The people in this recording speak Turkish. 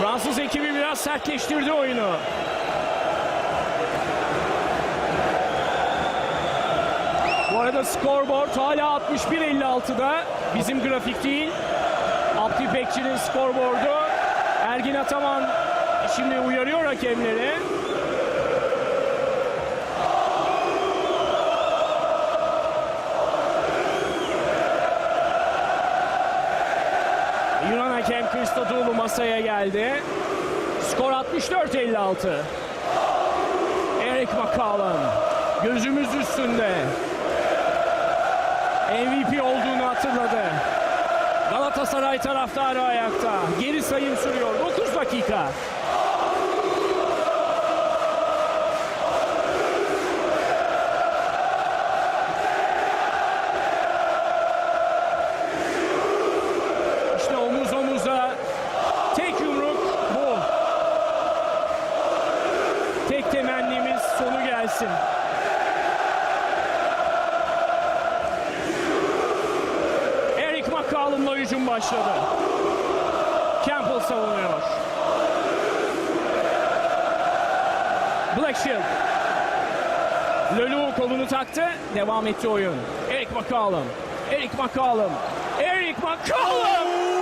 Fransız ekibi biraz sertleştirdi oyunu. Bu arada scoreboard hala 61-56'da. Bizim grafik değil. Abdi Bekçi'nin scoreboardu. Ergin Ataman şimdi uyarıyor hakemleri. Yunan hakem Christodoulou masaya geldi. Skor 64-56. Eric McCallum gözümüz üstünde. MVP olduğunu hatırladı. Galatasaray taraftarı ayakta. Geri sayım sürüyor. 9 dakika. Gelsin. Eric McCallum'la hücum başladı. Campbell savunuyor. Blackshield. Lelu kolunu taktı. Devam etti oyun. Eric McCallum. Eric McCallum. Eric McCallum.